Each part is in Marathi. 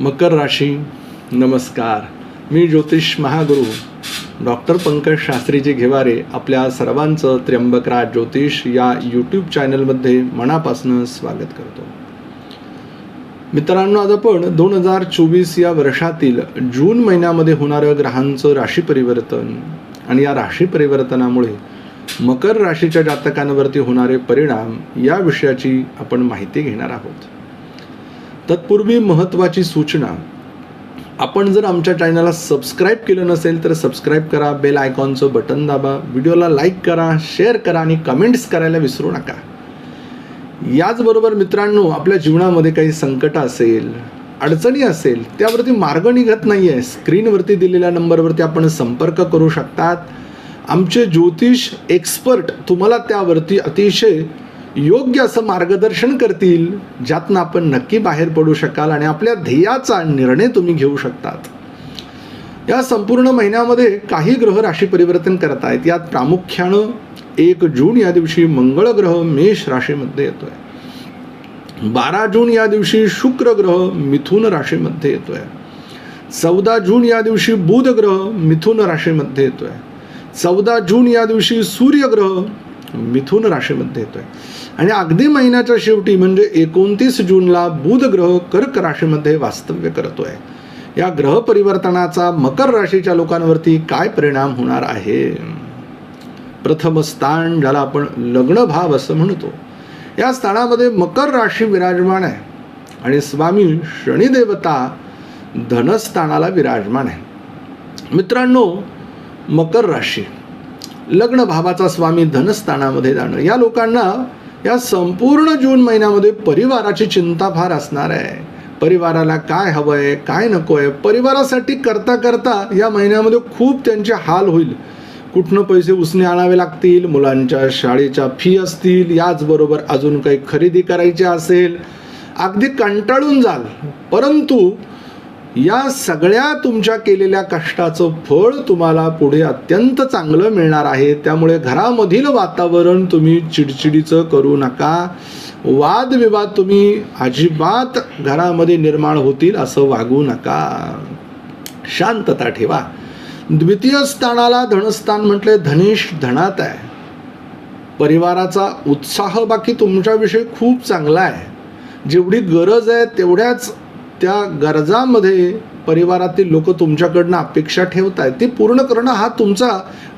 मकर राशी नमस्कार. मी ज्योतिष महागुरु डॉक्टर पंकज शास्त्रीजी घेवारे आपल्या सर्वांचं त्र्यंबकराज ज्योतिष या यूट्यूब चॅनलमध्ये मनापासून स्वागत करतो. मित्रांनो आज आपण दोन हजार चोवीस या वर्षातील जून महिन्यामध्ये होणारं ग्रहांचं राशी परिवर्तन आणि या राशी परिवर्तनामुळे मकर राशीच्या जातकांवरती होणारे परिणाम या विषयाची आपण माहिती घेणार आहोत. तत्पूर्वी महत्त्वाची सूचना. आपण जर आमच्या चॅनलला सबस्क्राईब केलं नसेल तर सबस्क्राईब करा बेल आयकॉनचं बटन दाबा व्हिडिओला लाईक करा शेअर करा आणि कमेंट्स करायला विसरू नका. याचबरोबर मित्रांनो आपल्या जीवनामध्ये काही संकट असेल अडचणी असेल त्यावरती मार्ग निघत नाही आहे स्क्रीनवरती दिलेल्या नंबरवरती आपण संपर्क करू शकतात. आमचे ज्योतिष एक्सपर्ट तुम्हाला त्यावरती अतिशय योग्य असं मार्गदर्शन करतील ज्यातनं आपण नक्की बाहेर पडू शकाल आणि आपल्या ध्येयाचा निर्णय तुम्ही घेऊ शकतात. या संपूर्ण महिन्यामध्ये काही ग्रह राशी परिवर्तन करत आहेत. यात प्रामुख्यानं एक जून या दिवशी मंगळ ग्रह मेष राशीमध्ये येतोय. बारा जून या दिवशी शुक्र ग्रह मिथुन राशीमध्ये येतोय. चौदा जून या दिवशी बुध ग्रह मिथुन राशीमध्ये येतोय. चौदा जून या दिवशी सूर्यग्रह मिथुन राशीमध्ये येतोय. आणि अगदी महिन्याच्या शेवटी म्हणजे एकोणतीस जूनला बुध ग्रह कर्क राशीमध्ये वास्तव्य करतोय. या ग्रह परिवर्तनाचा मकर राशीच्या लोकांवरती काय परिणाम होणार आहे? प्रथम स्थान ज्याला आपण लग्न भाव असं म्हणतो. या स्थानामध्ये मकर राशी विराजमान आहे. आणि स्वामी शनिदेवता धनस्थानाला विराजमान आहे. मित्रांनो मकर राशी लग्न भावाचा स्वामी धनस्थानामध्ये जाणं. या लोकांना या संपूर्ण जून महिन्यामध्ये परिवाराची चिंता फार असणार आहे. परिवाराला काय हवं आहे काय नको आहे परिवारासाठी करता करता या महिन्यामध्ये खूप त्यांचे हाल होईल. कुठनं पैसे उसने आणावे लागतील मुलांच्या शाळेच्या फी असतील याचबरोबर अजून काही खरेदी करायची असेल अगदी कंटाळून जाल. परंतु या सगळ्या तुमच्या केलेल्या कष्टाचं फळ तुम्हाला पुढे अत्यंत चांगलं मिळणार आहे. त्यामुळे घरामधील वातावरण तुम्ही चिडचिडीचं करू नका. वादविवाद तुम्ही अजिबात घरामध्ये निर्माण होतील असं वागू नका. शांतता ठेवा. द्वितीय स्थानाला धनस्थान म्हटले धनेश धनात आहे. परिवाराचा उत्साह बाकी तुमच्याविषयी खूप चांगला आहे. जेवढी गरज आहे तेवढ्याच त्या गरजामध्ये परिवारातील लोक तुमच्याकडनं अपेक्षा ठेवत आहेत ते पूर्ण करणं हा तुमचा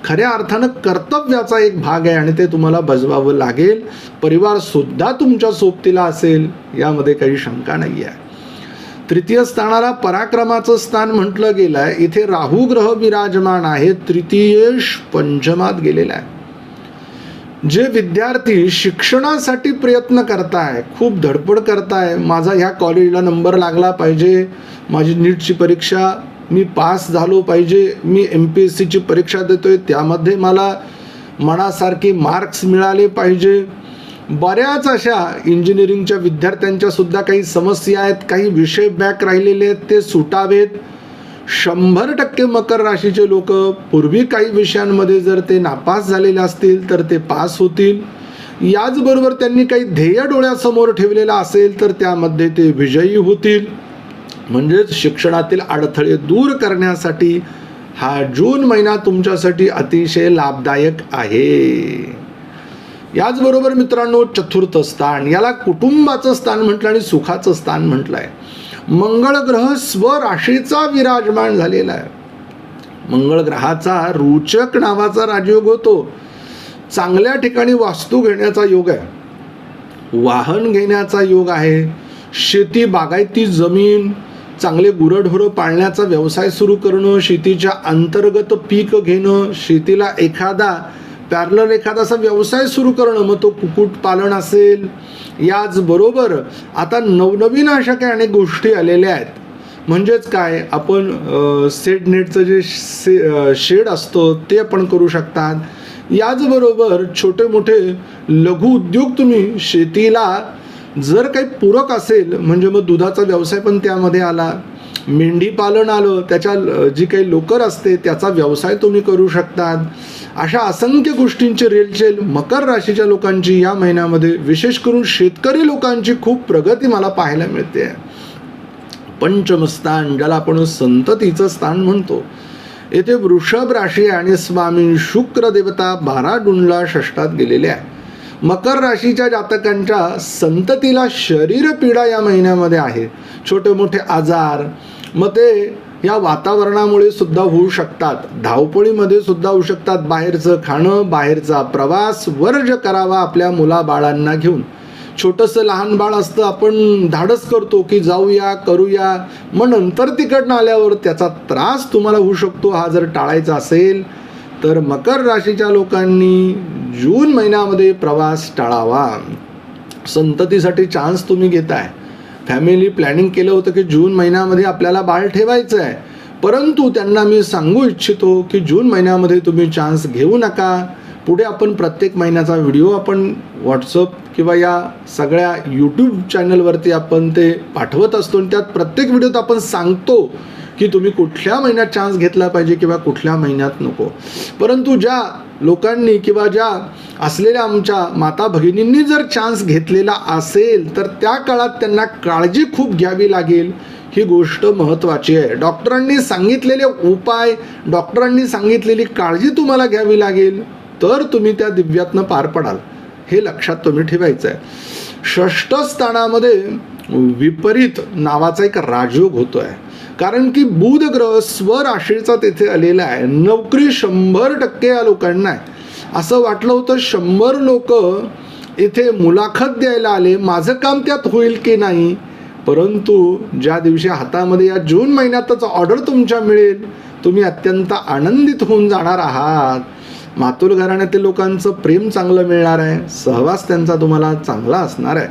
खऱ्या अर्थानं कर्तव्याचा एक भाग आहे आणि ते तुम्हाला बजवावं लागेल. परिवारसुद्धा तुमच्या सोबतीला असेल यामध्ये काही शंका नाही आहे तृतीय स्थानाला पराक्रमाचं स्थान म्हटलं गेलं आहे इथे राहू ग्रह विराजमान आहे तृतीयेश पंचमात गेलेला आहे. जे विद्यार्थी शिक्षणासाठी प्रयत्न करताय खूप धडपड करताय माझा ह्या कॉलेजला नंबर लागला पाहिजे माझी नीटची परीक्षा मी पास झालो पाहिजे मी एम पी एस सीची परीक्षा देतोय त्यामध्ये मला मनासारखे मार्क्स मिळाले पाहिजे. बऱ्याच अशा इंजिनिअरिंगच्या विद्यार्थ्यांच्या सुद्धा काही समस्या आहेत काही विषय बॅक राहिलेले आहेत ते सुटावेत. शंभर टक्के मकर राशीचे लोक पूर्वी काही विषयांमध्ये जर ते नापास झालेले असतील तर ते पास होतील. याचबरोबर त्यांनी काही ध्येय डोळ्यासमोर ठेवलेलं असेल तर त्यामध्ये ते विजयी होतील. म्हणजेच शिक्षणातील अडथळे दूर करण्यासाठी हा जून महिना तुमच्यासाठी अतिशय लाभदायक आहे. याचबरोबर मित्रांनो चतुर्थ स्थान. याला कुटुंबाचं स्थान म्हटलं आणि सुखाचं स्थान म्हटलं आहे मंगळ ग्रह स्वराशीचा विराजमान झालेला आहे. मंगळ ग्रहाचा रोचक नावाचा राजयोग होतो. चांगल्या ठिकाणी वास्तू घेण्याचा योग आहे. वाहन घेण्याचा योग आहे. शेती बागायती जमीन चांगले गुरढोरं पाळण्याचा व्यवसाय सुरू करणं शेतीच्या अंतर्गत पीक घेणं शेतीला एखादा पॅरलर एखादा असा व्यवसाय सुरू करणं मग तो कुक्कुटपालन असेल. याचबरोबर आता नवनवीन अशा काही अनेक गोष्टी आलेल्या आहेत. म्हणजेच काय? आपण सेट नेटचं जे से शेड असतं ते आपण करू शकतात. याचबरोबर छोटे मोठे लघु उद्योग तुम्ही शेतीला जर काही पूरक असेल म्हणजे मग दुधाचा व्यवसाय पण त्यामध्ये आला. मेंढी पालन आलं त्याच्या जी काही लोकर असते त्याचा व्यवसाय तुम्ही करू शकतात. अशा असंख्य गोष्टींची रेलचेल मकर राशीच्या लोकांची या महिन्यामध्ये विशेष करून शेतकरी लोकांची खूप प्रगती मला पाहायला मिळते. पंचमस्थान ज्याला आपण संततीचं स्थान म्हणतो. येथे वृषभ राशी आणि स्वामी शुक्र देवता बारा जूनला षष्टात गेलेले आहे मकर राशीच्या जातकांच्या संततीला शरीर पीडा या महिन्यामध्ये आहे. छोटे मोठे आजार मग ते या वातावरणामुळे सुद्धा होऊ शकतात. धावपळीमध्ये सुद्धा होऊ शकतात. बाहेरचं खाणं बाहेरचा प्रवास वर्ज करावा आपल्या मुलाबाळांना घेऊन. छोटंसं लहान बाळ असतं आपण धाडस करतो की जाऊया करूया. मग नंतर तिकडनं आल्यावर त्याचा त्रास तुम्हाला होऊ शकतो. हा जर टाळायचा असेल तर मकर राशीच्या लोकांनी जून महिन्यामध्ये प्रवास टाळावा. संततीसाठी चान्स तुम्ही घेताय. फॅमिली प्लॅनिंग केलं होतं की जून महिन्यामध्ये आपल्याला बाळ ठेवायचं आहे. परंतु त्यांना मी सांगू इच्छितो की जून महिन्यामध्ये तुम्ही चान्स घेऊ नका. पुढे आपण प्रत्येक महिन्याचा व्हिडिओ आपण व्हॉट्सअप किंवा या सगळ्या यूट्यूब चॅनलवरती आपण ते पाठवत असतो आणि त्यात प्रत्येक व्हिडिओत आपण सांगतो की तुम्ही कुठल्या महिन्यात चान्स घेतला पाहिजे किंवा कुठल्या महिन्यात नको. परंतु ज्या लोकांनी किंवा ज्या असलेल्या आमच्या माता भगिनींनी जर चान्स घेतलेला असेल तर त्या काळात त्यांना काळजी खूप घ्यावी लागेल. ही गोष्ट महत्त्वाची आहे. डॉक्टरांनी सांगितलेले उपाय डॉक्टरांनी सांगितलेली काळजी तुम्हाला घ्यावी लागेल तर तुम्ही त्या दिव्यातनं पार पडाल. हे लक्षात तुम्ही ठेवायचं आहे षष्ठ स्थानामध्ये विपरीत नावाचा एक राजयोग होतो आहे कारण की बुध ग्रह स्वराशीचा तेथे आलेला आहे. नोकरी शंभर टक्के या लोकांना आहे. असं वाटलं होतं शंभर लोक इथे मुलाखत द्यायला आले. माझं काम त्यात होईल की नाही? परंतु ज्या दिवशी हातामध्ये या जून महिन्यातच ऑर्डर तुमच्या मिळेल तुम्ही अत्यंत आनंदित होऊन जाणार आहात. मातुल घराण्यातील लोकांचं प्रेम चांगलं मिळणार आहे. सहवास त्यांचा तुम्हाला चांगला असणार आहे.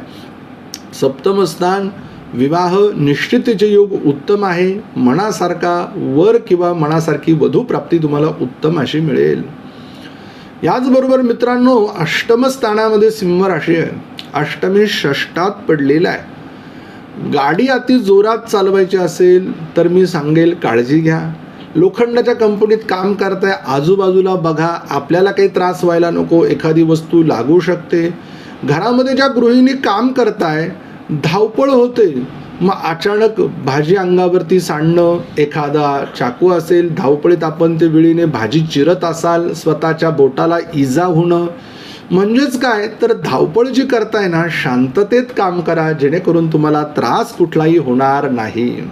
सप्तम स्थान विवाह निश्चितीचे योग उत्तम आहे मनासारखा वर किंवा मनासारखी वधू प्राप्ती तुम्हाला उत्तम अशी मिळेल. याचबरोबर मित्रांनो अष्टम स्थानामध्ये सिंह राशी आहे. अष्टमी षष्टात पडलेला आहे. गाडी अति जोरात चालवायची असेल तर मी सांगेल काळजी घ्या. लोखंडाच्या कंपनीत काम करताय आजूबाजूला बघा आपल्याला काही त्रास व्हायला नको एखादी वस्तू लागू शकते. घरामध्ये ज्या गृहिणी काम करताय धावपळ होते. मग अचानक भाजी अंगावरती सांडणं एखादा चाकू असेल धावपळीत आपण ते विळीने भाजी चिरत असाल स्वतःच्या बोटाला इजा होणं. म्हणजेच काय? तर धावपळ जी करताय ना शांततेत काम करा जेणेकरून तुम्हाला त्रास कुठलाही होणार नाही.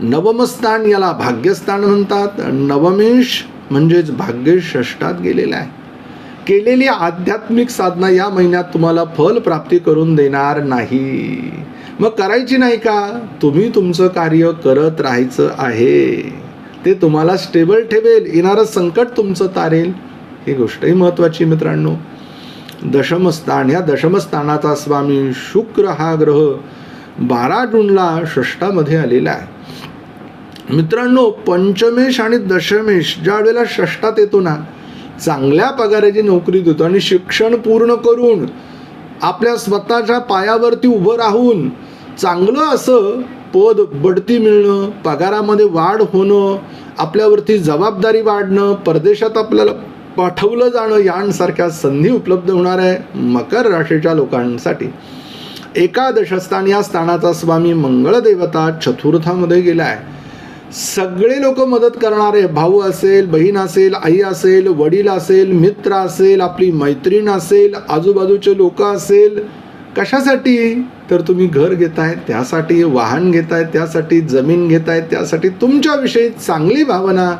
नवमस्थान याला भाग्यस्थान म्हणतात. नवमेश म्हणजेच भाग्य षष्टात गेलेला आहे. केलेली आध्यात्मिक साधना या महिन्यात तुम्हाला फल प्राप्ती करून देणार नाही. मग करायची नाही का? तुम्ही तुमचं कार्य करत राहायचं आहे. ते तुम्हाला स्टेबल ठेवेल. येणारं संकट तुमचं तारेल. ही गोष्टही महत्त्वाची मित्रांनो. दशमस्थान ह्या दशमस्थानाचा स्वामी शुक्र हा ग्रह बारा जूनला षष्टामध्ये आलेला आहे. मित्रांनो पंचमेश आणि दशमेश ज्या वेळेला षष्टात येतो ना चांगल्या पगाराची नोकरी देतो आणि शिक्षण पूर्ण करून आपल्या स्वतःच्या पायावरती उभं राहून चांगलं असं पद बढती मिळणं पगारामध्ये वाढ होणं आपल्यावरती जबाबदारी वाढणं परदेशात आपल्याला पाठवलं जाणं यांसारख्या संधी उपलब्ध होणार आहे मकर राशीच्या लोकांसाठी. एकादशस्थान या स्थानाचा स्वामी मंगळदेवता चतुर्थामध्ये गेला आहे सगळे लोक मदत करणारे भाऊ असेल बहीण असेल आई असेल वडील असेल मित्र असेल आपली मैत्रीण असेल आजूबाजूचे लोक असेल कशासाठी? तर तुम्ही घर घेताय त्यासाठी वाहन घेताय त्यासाठी जमीन घेताय त्यासाठी तुमच्याविषयी चांगली भावना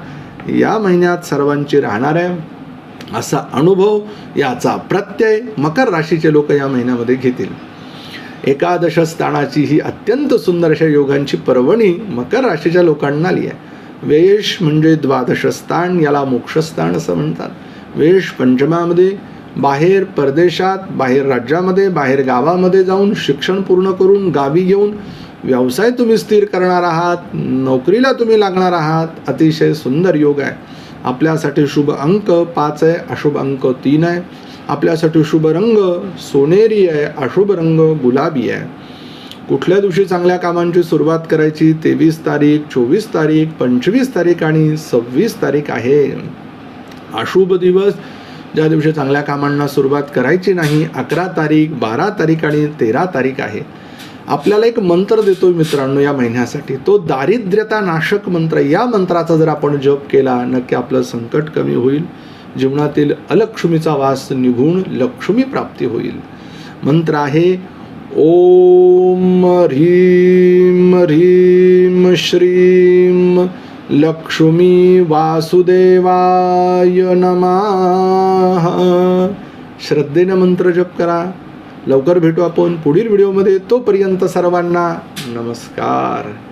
या महिन्यात सर्वांची राहणार आहे. असा अनुभव याचा प्रत्यय मकर राशीचे लोक या महिन्यामध्ये घेतील. एकादश स्थानाची ही अत्यंत सुंदर अशा योगांची पर्वणी मकर राशीच्या लोकांना आली आहे. वेश म्हणजे द्वादश स्थान याला मोक्षस्थान असं म्हणतात. वेश पंचमामध्ये बाहेर परदेशात बाहेर राज्यामध्ये बाहेर गावामध्ये जाऊन शिक्षण पूर्ण करून गावी घेऊन व्यवसाय तुम्ही स्थिर करणार आहात नोकरीला तुम्ही लागणार आहात अतिशय सुंदर योग आहे. आपल्यासाठी शुभ अंक पाच आहे अशुभ अंक तीन आहे. आपल्यासाठी शुभ रंग सोनेरी आहे अशुभ रंग गुलाबी आहे. कुठल्या दिवशी चांगल्या कामांची सुरुवात करायची? तेवीस तारीख चोवीस तारीख पंचवीस तारीख आणि सव्वीस तारीख आहे. अशुभ दिवस ज्या दिवशी चांगल्या कामांना सुरुवात करायची नाही अकरा तारीख बारा तारीख आणि तेरा तारीख आहे. आपल्याला एक मंत्र देतोय मित्रांनो या महिन्यासाठी. तो दारिद्र्यता नाशक मंत्र या मंत्राचा जर आपण जप केला नक्की आपलं संकट कमी होईल. जीवनातील अलक्ष्मीचा वास निघून लक्ष्मी प्राप्ती होईल. मंत्र आहे ओम ह्रीम ह्रीम श्रीम लक्ष्मी वासुदेवाय नमा. श्रद्धेनं मंत्र जप करा. लवकर भेटू आपण पुढील व्हिडिओमध्ये. तोपर्यंत सर्वांना नमस्कार.